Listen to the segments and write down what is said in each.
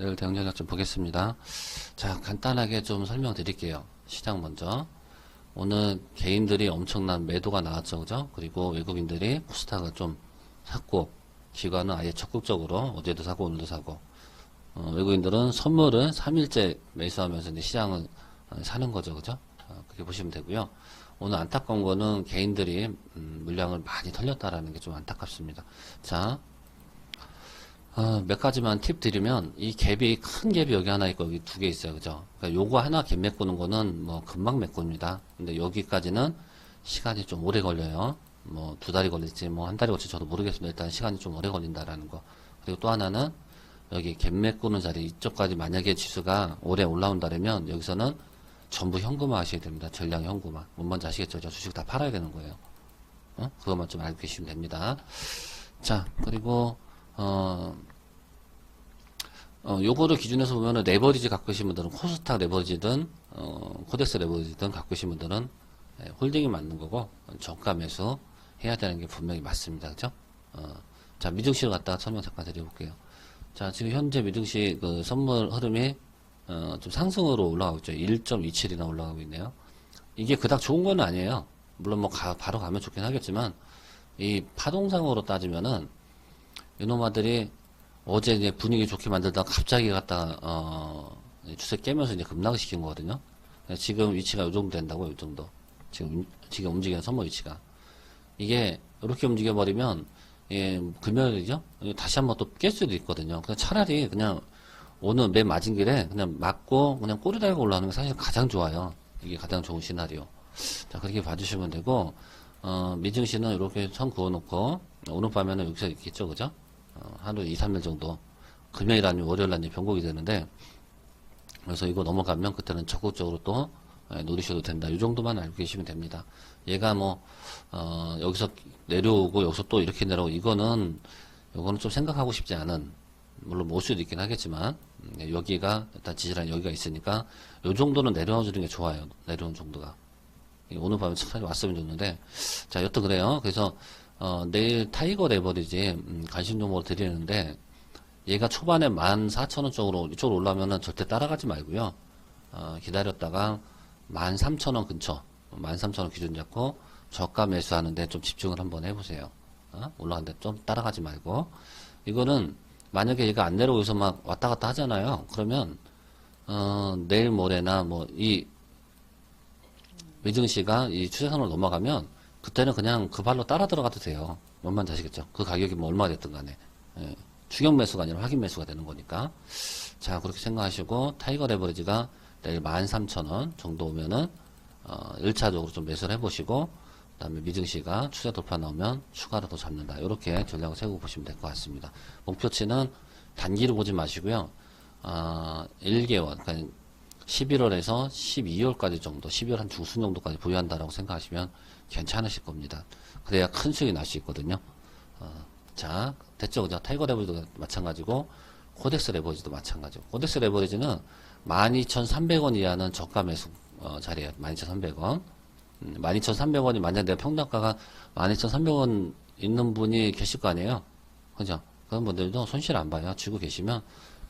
내일 대응 전략 좀 보겠습니다. 자, 간단하게 좀 설명드릴게요. 시장 먼저. 오늘 개인들이 엄청난 매도가 나왔죠, 그죠? 그리고 외국인들이 코스닥을 좀 샀고, 기관은 아예 적극적으로 어제도 사고 오늘도 사고, 어, 외국인들은 선물을 3일째 매수하면서 이제 시장을 어, 사는 거죠, 그죠? 어, 그렇게 보시면 되고요. 오늘 안타까운 거는 개인들이 음, 물량을 많이 털렸다라는 게 좀 안타깝습니다. 자, 어, 몇 가지만 팁 드리면 이 갭이 큰 갭이 여기 하나 있고 여기 두 개 있어요, 그죠? 그러니까 요거 하나 갭 메꾸는 거는 뭐 금방 메꿉니다. 근데 여기까지는 시간이 좀 오래 걸려요. 뭐 두 달이 걸릴지 뭐 한 달이 걸릴지 저도 모르겠습니다. 일단 시간이 좀 오래 걸린다라는 거. 그리고 또 하나는 여기 갭 메꾸는 자리 이쪽까지 만약에 지수가 오래 올라온다면 여기서는 전부 현금화 하셔야 됩니다. 전량 현금화. 뭔 말인지 아시겠죠? 저 주식 다 팔아야 되는 거예요. 어? 그것만 좀 알고 계시면 됩니다. 자, 그리고 어, 어, 요거를 기준에서 보면은 레버리지 갖고 계신 분들은 코스닥 레버리지든, 어, 코덱스 레버리지든 갖고 계신 분들은 예, 홀딩이 맞는 거고, 저가 매수 해야 되는 게 분명히 맞습니다. 그죠? 어, 자, 미증시를 갖다가 설명 잠깐 드려볼게요. 자, 지금 현재 미증시 그 선물 흐름이, 어, 좀 상승으로 올라가고 있죠. 1.27이나 올라가고 있네요. 이게 그닥 좋은 건 아니에요. 물론 뭐 가- 바로 가면 좋긴 하겠지만, 이 파동상으로 따지면은, 이놈아들이 어제 이제 분위기 좋게 만들다가 갑자기 갖다가 어 주세 깨면서 이제 급락을 시킨 거거든요. 지금 위치가 이 정도 된다고 이 정도. 지금 지금 움직이는 선모 위치가 이게 이렇게 움직여 버리면 예 금요일이죠. 다시 한번 또 깰 수도 있거든요. 그냥 차라리 그냥 오늘 맨 맞은 길에 그냥 맞고 그냥 꼬리 달고 올라오는 게 사실 가장 좋아요. 이게 가장 좋은 시나리오. 자 그렇게 봐주시면 되고 어 미증시는 이렇게 선 그어놓고 오늘 밤에는 여기서 있겠죠, 그죠? 어, 하루 2, 3일 정도 금요일 아니면 월요일 아니면 변곡이 되는데 그래서 이거 넘어가면 그때는 적극적으로 또 예, 노리셔도 된다. 이 정도만 알고 계시면 됩니다. 얘가 뭐 어, 여기서 내려오고 여기서 또 이렇게 내려오고 이거는 이거는 좀 생각하고 싶지 않은 물론 못 수도 있긴 하겠지만 음, 예, 여기가 일단 지지란 여기가 있으니까 이 정도는 내려와 주는 게 좋아요. 내려온 정도가 이 오늘 밤에 차라리 왔으면 좋는데 자 여튼 그래요. 그래서 어, 내일 타이거 레버리지 음, 관심 종목을 드리는데 얘가 초반에 14,000원 쪽으로 이쪽으로 올라오면은 절대 따라가지 말고요. 어, 기다렸다가 13,000원 근처 13,000원 기준 잡고 저가 매수하는데 좀 집중을 한번 해보세요. 어? 올라가는데 좀 따라가지 말고 이거는 만약에 얘가 안 내려오고서 막 왔다 갔다 하잖아요. 그러면 어, 내일 모레나 뭐 이 외증시가 이 추세선을 넘어가면 그때는 그냥 그 발로 따라 들어가도 돼요. 뭔만 자시겠죠? 그 가격이 뭐 얼마 됐든 간에. 예, 추격 매수가 아니라 확인 매수가 되는 거니까. 자, 그렇게 생각하시고, 타이거 레버리지가 내일 13,000원 정도 오면은, 어, 1차적으로 좀 매수를 해보시고, 그 다음에 미증시가 추세 돌파 나오면 추가로 더 잡는다. 이렇게 전략을 세우고 보시면 될 것 같습니다. 목표치는 단기로 보지 마시고요. 아, 1개월, 그러니까 11월에서 12월까지 정도, 12월 한 중순 정도까지 보유한다라고 생각하시면 괜찮으실 겁니다. 그래야 큰 수익이 날 수 있거든요. 어, 자, 됐죠? 그죠? 타이거 레버리지도 마찬가지고, 코덱스 레버리지도 마찬가지고. 코덱스 레버리지는 12,300원 이하는 저가 매수 어, 자리에 12,300원. 음, 12,300원이 만약 내가 평당가가 12,300원 있는 분이 계실 거 아니에요? 그죠? 그런 분들도 손실 안 봐요. 쥐고 계시면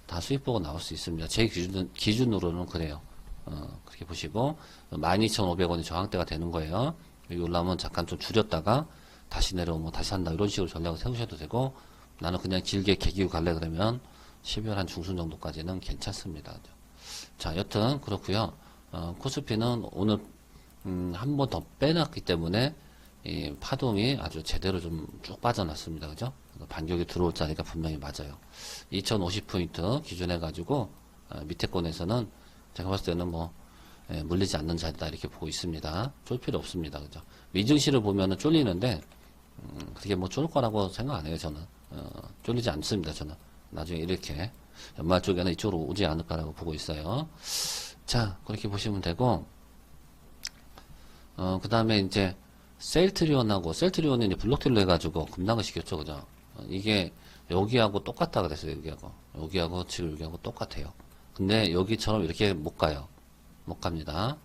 다 수익 보고 나올 수 있습니다. 제 기준, 기준으로는 그래요. 어, 그렇게 보시고, 12,500원이 저항대가 되는 거예요. 여기 올라오면 잠깐 좀 줄였다가 다시 내려오면 다시 한다. 이런 식으로 전략을 세우셔도 되고, 나는 그냥 길게 개기고 갈래 그러면 12월 한 중순 정도까지는 괜찮습니다. 자, 여튼 그렇고요 어, 코스피는 오늘 음, 한 번 더 빼놨기 때문에 이 파동이 아주 제대로 좀 쭉 빠져났습니다. 그죠? 반격이 들어올 자리가 분명히 맞아요. 2050포인트 기준해 가지고 어, 밑에 권에서는 제가 봤을 때는 뭐 예, 물리지 않는 자리다 이렇게 보고 있습니다. 쫄 필요 없습니다. 그죠? 미증시를 보면은 쫄리는데 음, 그게 뭐 쫄 거라고 생각 안 해요. 저는 어, 쫄리지 않습니다. 저는 나중에 이렇게 연말 쪽에는 이쪽으로 오지 않을까라고 보고 있어요. 자 그렇게 보시면 되고 어, 그 다음에 이제 셀트리온하고 셀트리온은 이제 블록딜로 해가지고 급락을 시켰죠, 그죠? 어, 이게 여기하고 똑같다 그랬어요, 여기하고. 여기하고 지금 여기하고 똑같아요. 근데 여기처럼 이렇게 못 가요. 못 갑니다.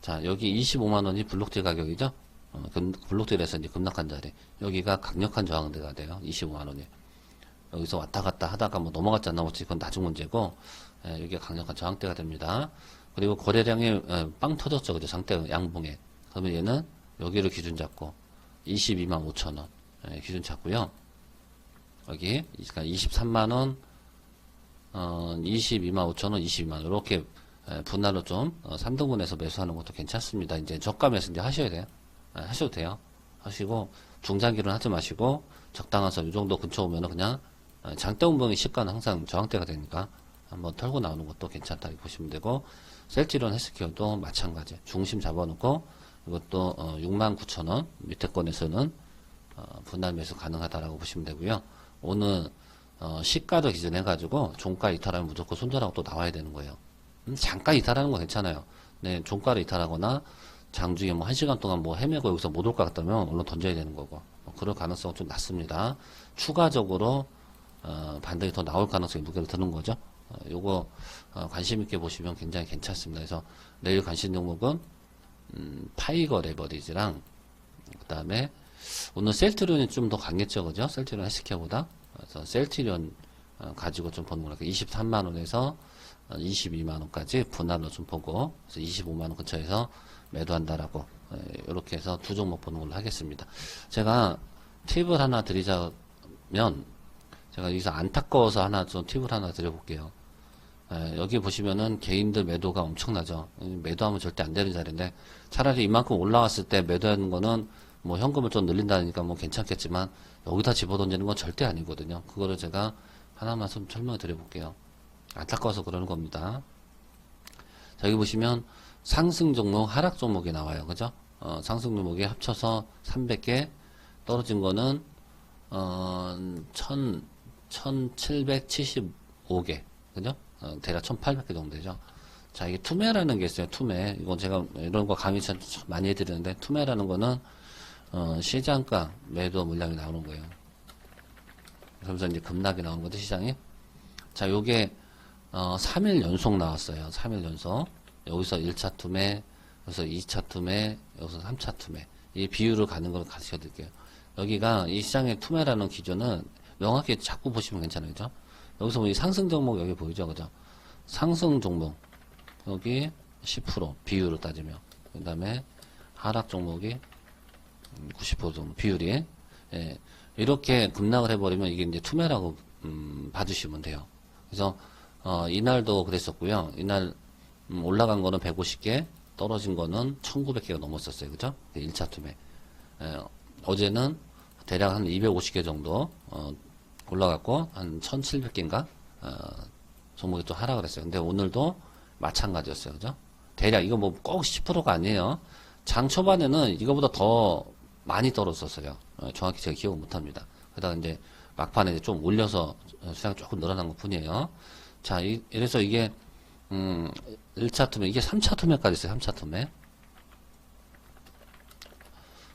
자, 여기 25만원이 블록딜 가격이죠? 어, 금- 블록딜에서 이제 급락한 자리. 여기가 강력한 저항대가 돼요. 25만원이. 여기서 왔다 갔다 하다가 뭐 넘어갔지 않나 볼지 그건 나중 문제고 예, 이게 강력한 저항대가 됩니다. 그리고 거래량이 예, 빵 터졌죠. 그죠? 장대 양봉에. 그러면 얘는 여기를 기준 잡고 22만 5천 원 예, 기준 잡고요. 여기 그러니까 23만 원, 어, 22만 5천 원, 22만 원 이렇게 예, 분할로 좀 어, 3등분해서 매수하는 것도 괜찮습니다. 이제 저가 매수 이제 하셔야 돼요. 예, 하셔도 돼요. 하시고 중장기로는 하지 마시고 적당한 선이 정도 근처 오면은 그냥 어, 장대 운봉의 시가는 항상 저항대가 되니까 한번 털고 나오는 것도 괜찮다 고 보시면 되고 셀지론 헬스케어도 마찬가지 중심 잡아놓고 이것도 어, 69,000원 밑에 건에서는 어, 분할 매수 가능하다라고 보시면 되고요. 오늘 어, 시가를 기준해 가지고 종가 이탈하면 무조건 손절하고 또 나와야 되는 거예요. 음, 잠깐 이탈하는 거 괜찮아요. 네, 종가를 이탈하거나 장중에 뭐 한 시간 동안 뭐 헤매고 여기서 못 올 것 같다면 얼른 던져야 되는 거고 뭐 그럴 가능성은 좀 낮습니다. 추가적으로 어, 반등이 더 나올 가능성이 무게를 드는 거죠. 어, 요거 어, 관심 있게 보시면 굉장히 괜찮습니다. 그래서 내일 관심 종목은 음, 파이거 레버리지랑 그 다음에 오늘 셀트리온이 좀 더 강했죠, 그죠? 셀트리온 헬스케어보다 그래서 셀트리온 어, 가지고 좀 보는 거니까 23만 원에서 22만 원까지 분할로 좀 보고 그래서 25만 원 근처에서 매도한다라고 이렇게 해서 두 종목 보는 걸로 하겠습니다. 제가 팁을 하나 드리자면 제가 여기서 안타까워서 하나 좀 팁을 하나 드려볼게요. 에, 여기 보시면은 개인들 매도가 엄청나죠. 음, 매도하면 절대 안 되는 자리인데 차라리 이만큼 올라왔을 때 매도하는 거는 뭐 현금을 좀 늘린다니까 뭐 괜찮겠지만 여기다 집어던지는 건 절대 아니거든요. 그거를 제가 하나만 좀 설명을 드려볼게요. 안타까워서 그러는 겁니다. 자, 여기 보시면 상승 종목, 하락 종목이 나와요. 그죠? 어, 상승 종목이 합쳐서 300개, 떨어진 거는, 어, 1000, 1775개. 그죠? 어, 대략 1800개 정도 되죠. 자, 이게 투매라는 게 있어요. 투매. 이건 제가 이런 거 강의 참 많이 해드리는데, 투매라는 거는, 어, 시장가 매도 물량이 나오는 거예요. 그러면서 이제 급락이 나오는 거죠, 시장이. 자, 요게, 어, 3일 연속 나왔어요. 3일 연속. 여기서 1차 투매, 여기서 2차 투매, 여기서 3차 투매. 이 비율을 가는 걸 가르쳐 드릴게요. 여기가 이 시장의 투매라는 기준은 명확히 자꾸 보시면 괜찮아요. 여기서 보니 상승 종목 여기 보이죠? 그죠? 상승 종목. 여기 10% 비율로 따지면. 그 다음에 하락 종목이 90% 정도 비율이. 예. 이렇게 급락을 해버리면 이게 이제 투매라고 음, 봐주시면 돼요. 그래서 어, 이날도 그랬었고요. 이날 음, 올라간 거는 150개, 떨어진 거는 1900개가 넘었었어요. 그죠? 1차 투매. 에, 어제는 대략 한 250개 정도 어, 올라갔고 한 1700개인가 어, 종목이 또 하락을 했어요. 근데 오늘도 마찬가지였어요. 그죠? 대략 이거 뭐 꼭 10%가 아니에요. 장 초반에는 이거보다 더 많이 떨어졌어요. 어, 정확히 제가 기억을 못합니다. 그러다가 이제 막판에 이제 좀 올려서 수량이 조금 늘어난 것 뿐이에요. 자, 이, 이래서 이게, 음, 1차 투매, 이게 3차 투매까지 있어요, 3차 투매.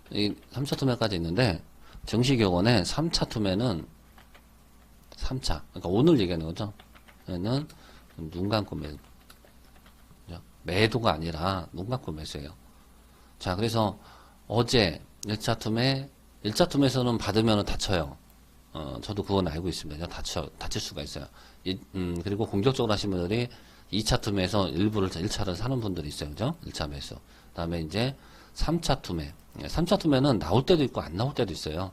이 3차 투매까지 있는데, 정시교원의 3차 투매는 3차, 그러니까 오늘 얘기하는 거죠. 얘는 눈 감고 매, 매도가 아니라 눈 감고 매수예요. 자, 그래서 어제 1차 투매, 1차 투매에서는 받으면 다쳐요. 어, 저도 그건 알고 있습니다. 다쳐, 다칠 수가 있어요. 이, 음, 그리고 공격적으로 하신 분들이 2차 투매에서 일부를 1차를 사는 분들이 있어요. 그죠? 1차 매수. 그 다음에 이제 3차 투매. 3차 투매는 나올 때도 있고 안 나올 때도 있어요.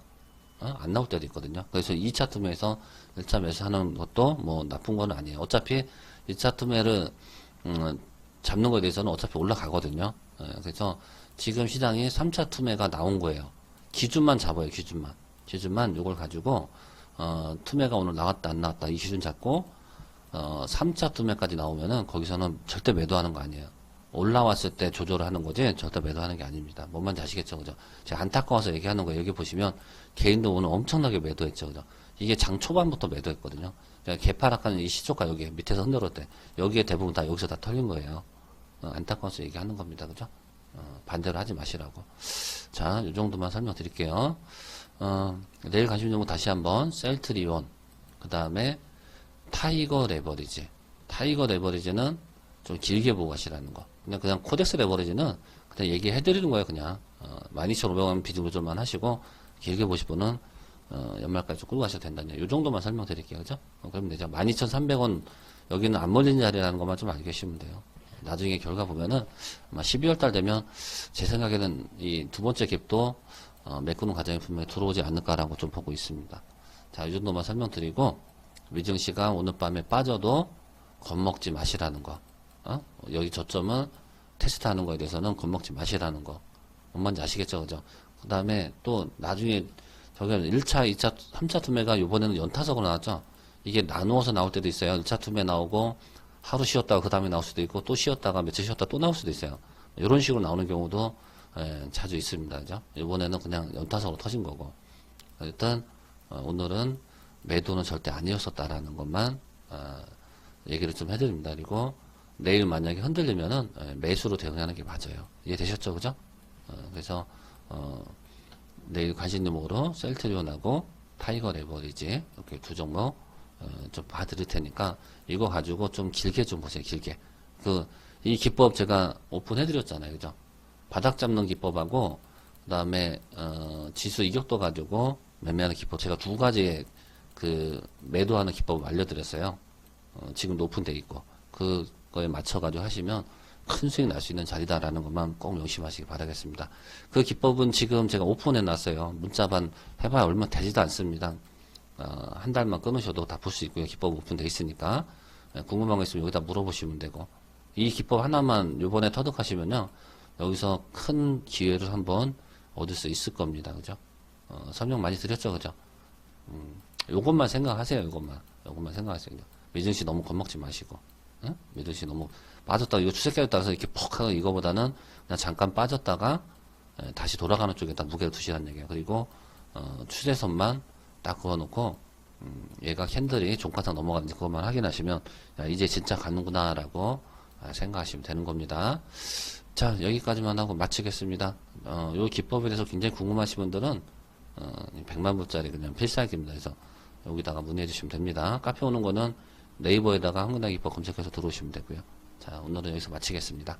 어? 안 나올 때도 있거든요. 그래서 2차 투매에서 1차 매수하는 것도 뭐 나쁜 건 아니에요. 어차피 2차 투매를, 음, 잡는 거에 대해서는 어차피 올라가거든요. 예, 그래서 지금 시장이 3차 투매가 나온 거예요. 기준만 잡아요, 기준만. 기준만 이걸 가지고 어, 투매가 오늘 나왔다 안 나왔다 이 기준 잡고 어, 3차 투매까지 나오면은 거기서는 절대 매도하는 거 아니에요. 올라왔을 때 조절을 하는 거지 절대 매도하는 게 아닙니다. 뭔 말인지 아시겠죠, 그죠? 제가 안타까워서 얘기하는 거예요. 여기 보시면 개인도 오늘 엄청나게 매도했죠, 그죠? 이게 장 초반부터 매도했거든요. 제가 개파락하는 이 시초가 여기 밑에서 흔들을 때 여기에 대부분 다 여기서 다 털린 거예요. 어, 안타까워서 얘기하는 겁니다, 그죠? 어, 반대로 하지 마시라고. 자, 이 정도만 설명드릴게요. 어, 내일 관심 종목 다시 한번 셀트리온 그 다음에 타이거 레버리지 타이거 레버리지는 좀 길게 보고 가시라는 거 그냥 그냥 코덱스 레버리지는 그냥 얘기해 드리는 거예요 그냥 어, 12,500원 비중 조절만 하시고 길게 보실 분은 어, 연말까지 좀 끌고 가셔도 된다는 요 정도만 설명드릴게요. 그죠? 어, 그러면 되죠. 12,300원 여기는 안 몰린 자리라는 것만 좀 알고 계시면 돼요. 나중에 결과 보면은 아마 12월 달 되면 제 생각에는 이 두 번째 갭도 어, 메꾸는 과정이 분명히 들어오지 않을까라고 좀 보고 있습니다. 자, 이 정도만 설명드리고 위증 씨가 오늘 밤에 빠져도 겁먹지 마시라는 거. 어? 여기 저점은 테스트하는 거에 대해서는 겁먹지 마시라는 거. 뭔 말인지 아시겠죠, 그죠? 그 다음에 또 나중에 저기 1차, 2차, 3차 투매가 이번에는 연타석으로 나왔죠. 이게 나누어서 나올 때도 있어요. 1차 투매 나오고 하루 쉬었다가 그 다음에 나올 수도 있고 또 쉬었다가 며칠 쉬었다 또 나올 수도 있어요. 이런 식으로 나오는 경우도 예, 자주 있습니다. 그죠? 이번에는 그냥 연타석으로 터진 거고. 일단 어, 오늘은 매도는 절대 아니었었다라는 것만 어, 얘기를 좀 해드립니다. 그리고 내일 만약에 흔들리면은 예, 매수로 대응하는 게 맞아요. 이해되셨죠, 그죠? 어, 그래서 어, 내일 관심 종목으로 셀트리온하고 타이거 레버리지 이렇게 두 종목 어, 좀 봐드릴 테니까 이거 가지고 좀 길게 좀 보세요. 길게 그 이 기법 제가 오픈해드렸잖아요, 그죠? 바닥 잡는 기법하고 그 다음에 어, 지수 이격도 가지고 매매하는 기법 제가 두 가지의 그 매도하는 기법을 알려드렸어요. 어, 지금 오픈돼 있고 그거에 맞춰가지고 하시면 큰 수익 날 수 있는 자리다라는 것만 꼭 명심하시기 바라겠습니다. 그 기법은 지금 제가 오픈해 놨어요. 문자반 해봐야 얼마 되지도 않습니다. 어, 한 달만 끊으셔도 다 볼 수 있고요. 기법 오픈돼 있으니까 예, 궁금한 거 있으면 여기다 물어보시면 되고 이 기법 하나만 요번에 터득하시면요. 여기서 큰 기회를 한번 얻을 수 있을 겁니다. 그죠? 어, 설명 많이 드렸죠, 그죠? 음, 요것만 생각하세요, 요것만. 요것만 생각하세요. 미준 씨 너무 겁먹지 마시고, 응? 미준 씨 너무 빠졌다가 이거 추세까지 따라서 이렇게 퍽 하고 이거보다는 그냥 잠깐 빠졌다가 에, 다시 돌아가는 쪽에다 무게를 두시라는 얘기예요. 그리고 어, 추세선만 딱 그어놓고 음, 얘가 캔들이 종가상 넘어가는지 그것만 확인하시면 야, 이제 진짜 가는구나 라고 아, 생각하시면 되는 겁니다. 자 여기까지만 하고 마치겠습니다. 어, 요 기법에 대해서 굉장히 궁금하신 분들은 어, 100만 불짜리 그냥 필살기입니다. 그래서 여기다가 문의해 주시면 됩니다. 카페 오는 거는 네이버에다가 한국당 기법 검색해서 들어오시면 되고요. 자 오늘은 여기서 마치겠습니다.